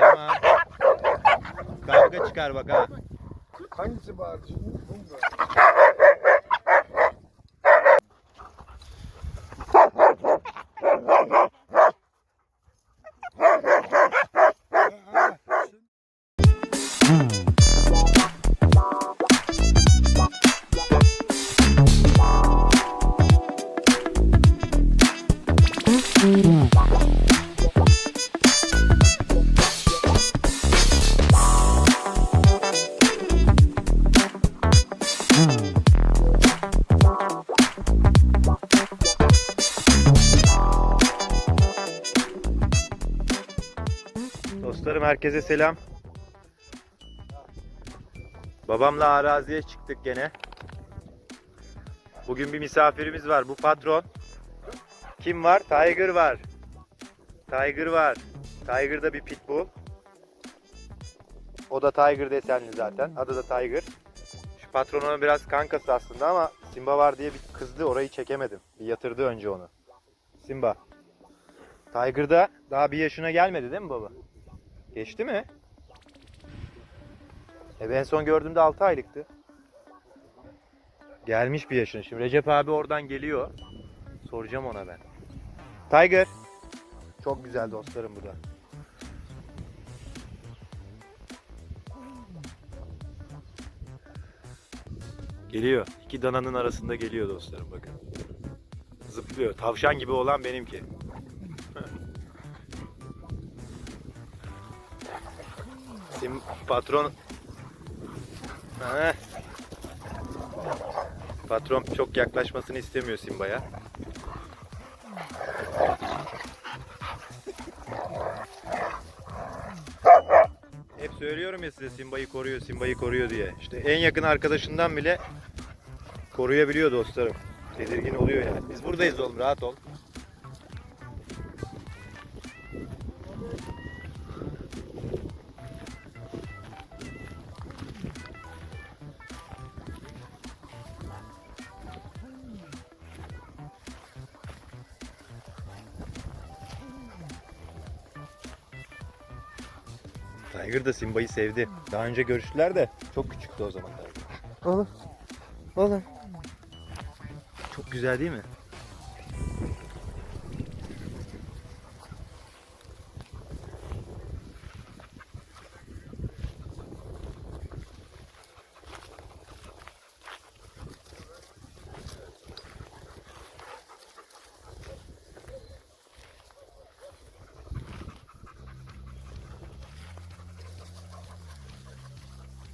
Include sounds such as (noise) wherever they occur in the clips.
tamam. Kavga çıkar bak ha. Hangisi bağırdı şimdi? Bu mu? Herkese selam. Babamla araziye çıktık gene. Bugün bir misafirimiz var. Bu patron. Kim var? Tiger var. Tiger var. Tiger da bir pitbull. O da Tiger desenli zaten. Adı da Tiger. Şu patronun biraz kankası aslında ama Simba var diye bir kızdı. Orayı çekemedim. Bir yatırdı önce onu. Simba. Tiger da daha bir yaşına gelmedi değil mi baba? Geçti mi? E ben en son gördüğümde 6 aylıktı. Gelmiş bir yaşına. Şimdi Recep abi oradan geliyor. Soracağım ona ben. Tiger. Çok güzel dostlarım bu da. Geliyor. İki dananın arasında geliyor dostlarım bakın. Zıplıyor. Tavşan gibi olan benimki. Patron Heh. Patron çok yaklaşmasını istemiyor Simba'ya. Hep söylüyorum ya size Simba'yı koruyor, Simba'yı koruyor diye. İşte en yakın arkadaşından bile koruyabiliyor dostlarım. Tedirgin oluyor yani. Biz buradayız oğlum, rahat ol. Tiger da Simba'yı sevdi. Daha önce görüştüler de çok küçüktü o zaman Tiger. Oğlum. Oğlum. Çok güzel değil mi?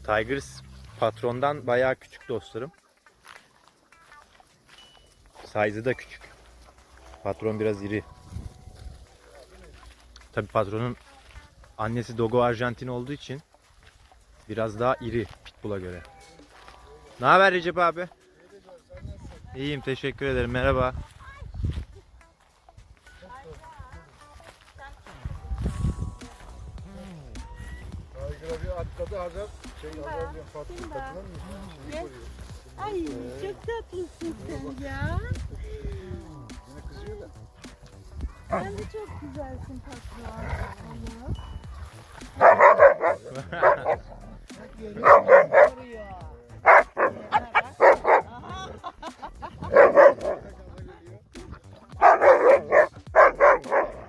Tigers patrondan bayağı küçük dostlarım. Size'ı da küçük. Patron biraz iri. Tabi patronun annesi Dogo Arjantin olduğu için biraz daha iri Pitbull'a göre. Ne haber Recep abi? İyiyim teşekkür ederim. Merhaba. Bir atladı Hazar. Şey Hazar diyor patron Simba. takılan mı? Ne? Ay çok tatlısın sen ya. Yine kızıyor da. Sen de çok güzelsin patron. Ama. Görüyor musun? Görüyor. Bak.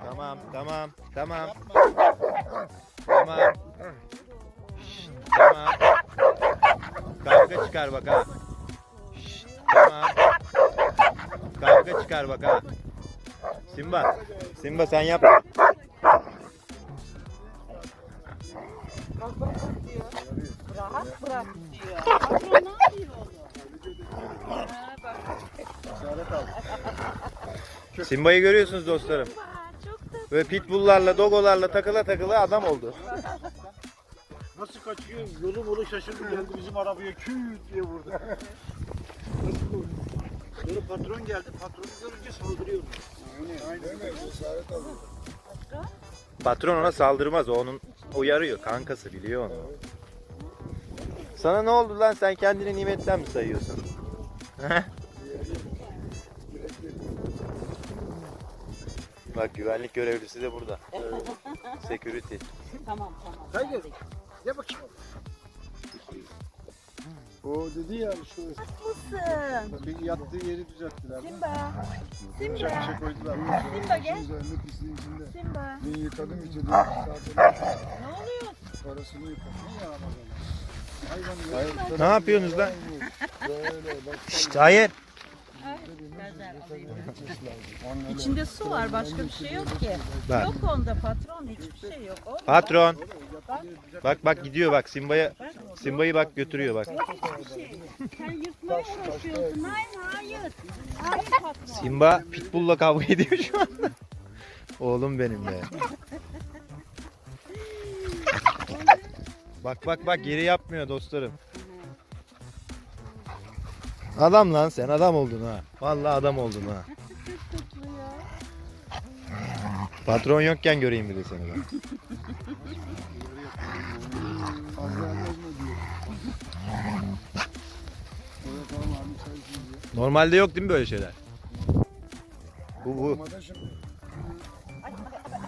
Tamam tamam tamam. Tamam. Şşt, tamam. Kavga çıkar bak ha. Şşt, tamam. Kavga çıkar bak ha. Simba. Simba sen yap. Rahat bırak diyor. Patron ne yapıyor oğlum? Ha, bak. İşaret aldı. Simba'yı görüyorsunuz dostlarım. Çok tatlı. Böyle pitbulllarla, dogolarla takıla takıla adam oldu. Nasıl kaçıyor? Yolu molu şaşırdı geldi bizim arabaya küt diye vurdu. Nasıl vurdu? Sonra patron geldi. Patronu görünce saldırıyor. Aynen. Değil mi? İşaret alıyor. Patron ona saldırmaz. O onun uyarıyor. Kankası biliyor onu. Sana ne oldu lan? Sen kendini nimetten mi sayıyorsun? Bak güvenlik görevlisi de burada. Security. Tamam tamam. Tiger. Gel bakayım. O dedi ya şu Mısın? bir yattığı yeri düzelttiler. Simba. Simba. çek koydular. Simba gel. Üzerinde pisliğin içinde. Simba. Ben yıkadım içeri. Ne oluyor? Parasını yıkadım ya Hayvan Hayır, Ne yapıyorsunuz lan? Böyle bak. Şşt, hayır. İçinde su var başka bir şey yok ki. Bak. Yok onda patron hiçbir şey yok. Oğlum, Patron. Bak bak gidiyor bak Simba'ya Simba'yı bak götürüyor bak. Yok hiçbir şey. Sen yırtmaya uğraşıyorsun. Hayır hayır. Hayır patron. Simba pitbull'la kavga ediyor şu an. Oğlum benim be. Bak bak bak geri yapmıyor dostlarım. Adam lan sen adam oldun ha. Vallahi adam oldun ha. Patron yokken göreyim bir de seni ben. Normalde yok değil mi böyle şeyler? Bu bu.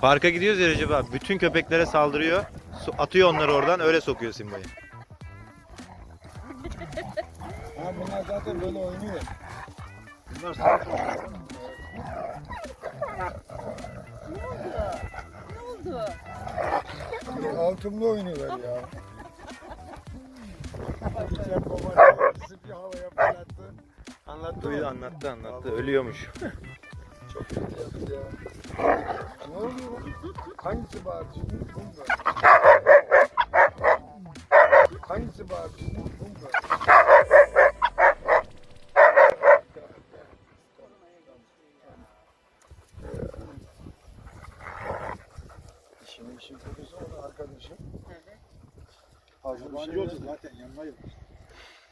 Parka gidiyoruz ya Recep abi. Bütün köpeklere saldırıyor. Atıyor onları oradan öyle sokuyor Simba'yı. Zaten böyle oynuyor. Bunlar sana Ne oldu? Altımlı oynuyorlar ya. Geçen babaanne bir havaya fırlattı. Anlattı Duydu mı? anlattı anlattı. Ölüyormuş. Çok kötü yaptı ya. Ne oluyor lan? Hangisi? Bu mu? Hangisi? Bu mu? İşin işin kötüsü onun arkadaşım. Fazla bir şey yok. zaten yanına yok.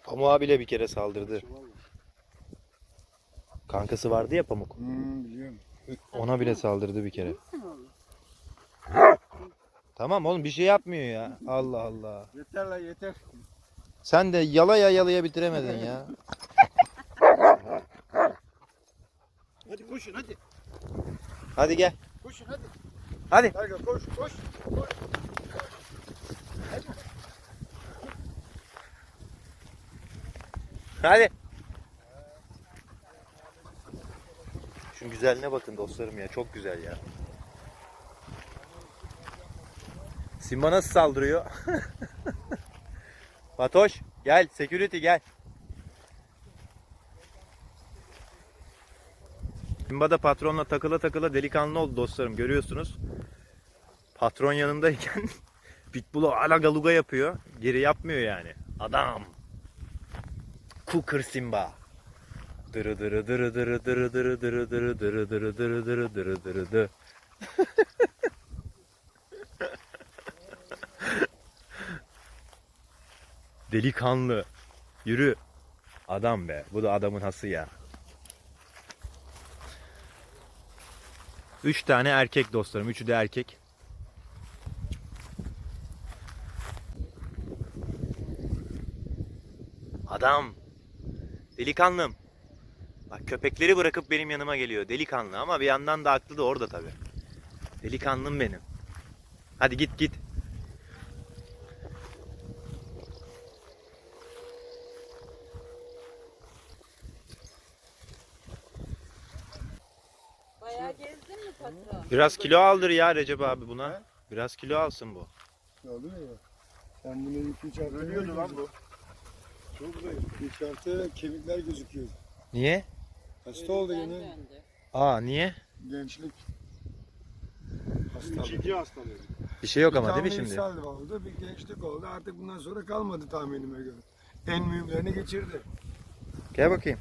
Pamuk'a bile bir kere saldırdı. Kankası vardı ya Pamuk. Hmm, biliyorum. (laughs) Ona bile saldırdı bir kere. (laughs) Tamam oğlum bir şey yapmıyor ya. Allah Allah. Yeter lan yeter. Sen de yalaya yalaya bitiremedin ya. Hadi koşun hadi. Hadi gel. Koşun hadi. Hadi. Tiger koş koş. koş. Hadi. Şu güzelliğine bakın dostlarım ya. Çok güzel ya. Simba nasıl saldırıyor? (laughs) Fatoş gel. Security gel. Simba da patronla takıla takıla delikanlı oldu dostlarım. Görüyorsunuz. Patron yanındayken Pitbull'u ala galuga yapıyor. Geri yapmıyor yani. Adam. Cooker Simba. Dırı dırı dırı dırı dırı dırı dırı dırı dırı dırı dırı dırı dırı dırı dı. Delikanlı. Yürü. Adam be. Bu da adamın hası ya. Üç tane erkek dostlarım. Üçü de erkek. Adam. Delikanlım. Bak köpekleri bırakıp benim yanıma geliyor. Delikanlı ama bir yandan da aklı da orada tabi. Delikanlım benim. Hadi git git. Bayağı gezdin mi patron? Biraz kilo aldır ya Recep abi buna. Biraz kilo alsın bu. Ne oluyor ya? Sen bunu iki üç hafta Ölüyordu lan bu. Çok zayıf. İlk hafta kemikler gözüküyor. Niye? Hasta oldu yine. Aa niye? Gençlik. Hastalık. İkinci hastalığı. Bir şey yok Bir ama değil mi şimdi? ishal oldu, bir gençlik oldu. Artık bundan sonra kalmadı tahminime göre. En mühimlerini geçirdi. Gel bakayım.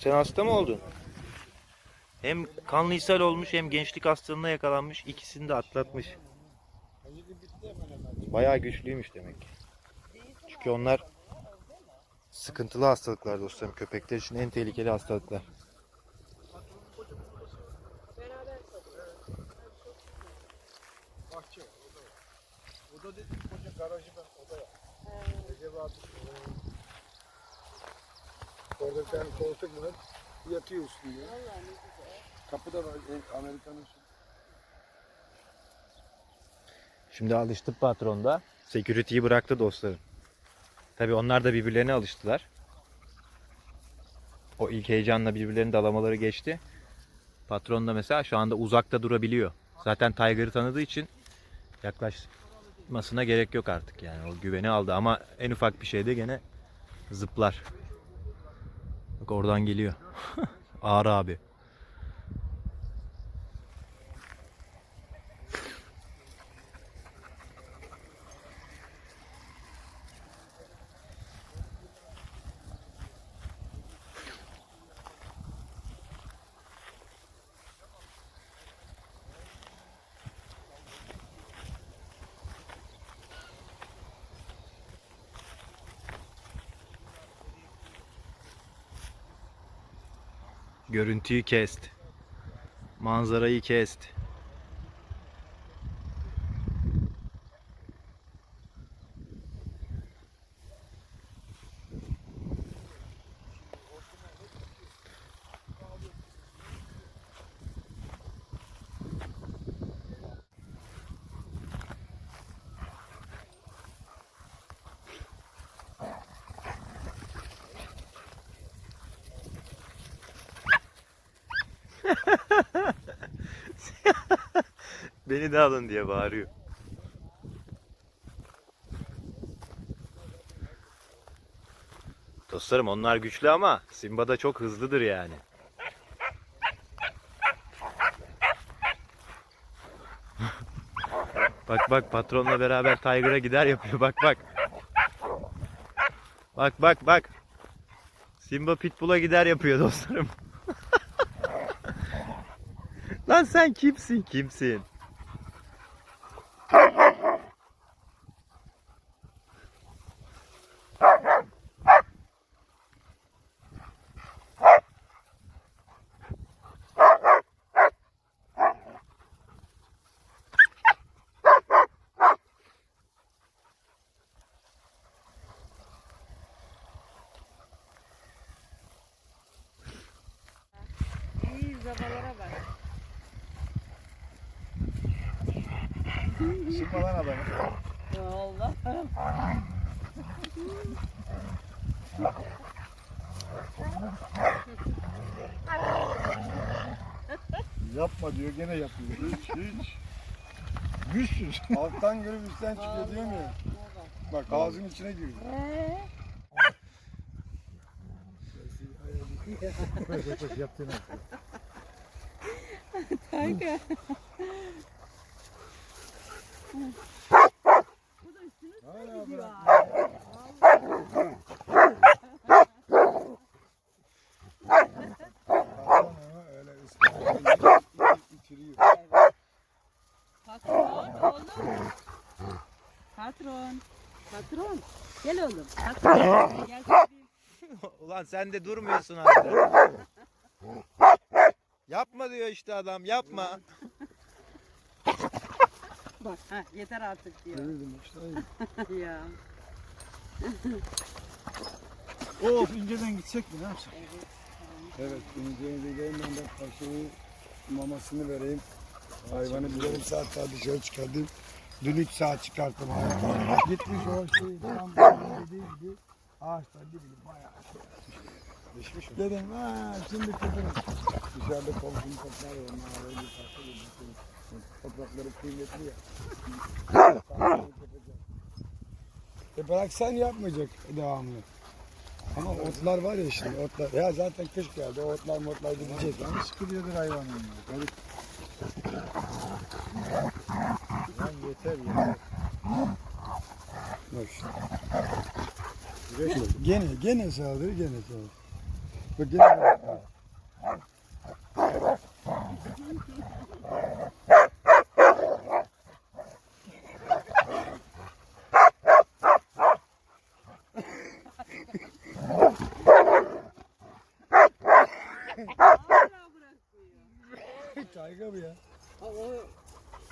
Sen hasta mı oldun? Hem kanlı ishal olmuş hem gençlik hastalığına yakalanmış. İkisini de atlatmış. Bayağı güçlüymüş demek ki. Çünkü onlar sıkıntılı hastalıklar dostlarım. Köpekler için en tehlikeli hastalıklar. Bahçe. Oda dedim koca garajı ben odaya. Recep abi. Orada bir tane koltuk var. Yatıyor üstünde. Kapıda var e, Amerikan'ın. Şimdi alıştı patron da. Security'yi bıraktı dostlarım. Tabi onlar da birbirlerine alıştılar. O ilk heyecanla birbirlerini dalamaları geçti. Patron da mesela şu anda uzakta durabiliyor. Zaten Tiger'ı tanıdığı için yaklaşmasına gerek yok artık yani. O güveni aldı ama en ufak bir şeyde gene zıplar. Bak oradan geliyor. (laughs) Ağır abi. Görüntüyü kest. Manzarayı kest. Beni de alın diye bağırıyor. Dostlarım onlar güçlü ama Simba da çok hızlıdır yani. (laughs) bak bak patronla beraber Tiger'a gider yapıyor bak bak. Bak bak bak. Simba Pitbull'a gider yapıyor dostlarım. (laughs) Lan sen kimsin kimsin? Zavalora bak. Sıkma lan adamı. Allah. Yapma diyor gene yapıyor. Hiç hiç. Güçsüz. Alttan girip üstten çıkıyor diyor mu? Bak ağzın içine giriyor. Ee, Yaptığını. Tiger. İtiriyor. Patron oğlum. Patron. Patron. Gel oğlum. Ulan sen de durmuyorsun abi. yapma diyor işte adam yapma. Bak ha, yeter artık diyor. Devirdim işte. (laughs) ya. Of inceden gitsek mi ne yapsak? Evet, ineceğinize gidelim ben de paşayı mamasını vereyim. Hayvanı bir yarım saat daha dışarı çıkardım. Dün 3 saat çıkarttım hayvanı. Gitmiş o şey tam (laughs) dediği gibi ağaçlar dibini bayağı şey Düşmüş Dedim ha şimdi kızım. Dışarıda komşunun toplar var. Mağarayı bir parça bulmuş. Toprakları kıymetli ya. (laughs) e bıraksan yapmayacak devamlı. Ama otlar var ya şimdi otlar. Ya zaten kış geldi. O otlar motlar gidecek. Yani sıkılıyordur hayvanın. ya. Garip. Lan yeter yeter. Bak işte. Gene gene saldırı gene saldırı. Bak gene bak. Hala bırakmıyor. Kayga bu ya. O, o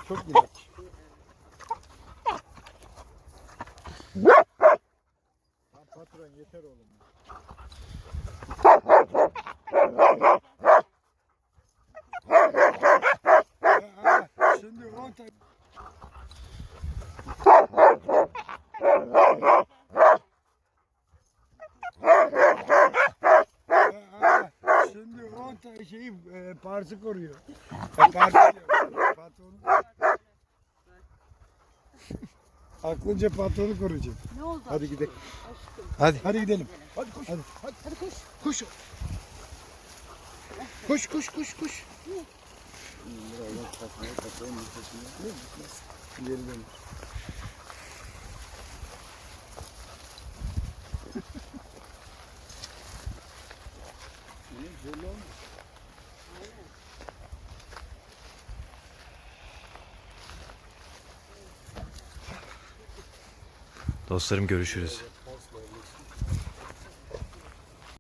Çok güzel. Lan patron yeter oğlum. e, Pars'ı koruyor. E, Pars'ı diyor. Patronu. Aklınca patronu koruyacak. Ne oldu? Hadi gidelim. Aşkım. Hadi. Hadi gidelim. Hadi koş. Hadi. Hadi koş. Koş. Koş koş koş koş. Geri dön. Dostlarım görüşürüz.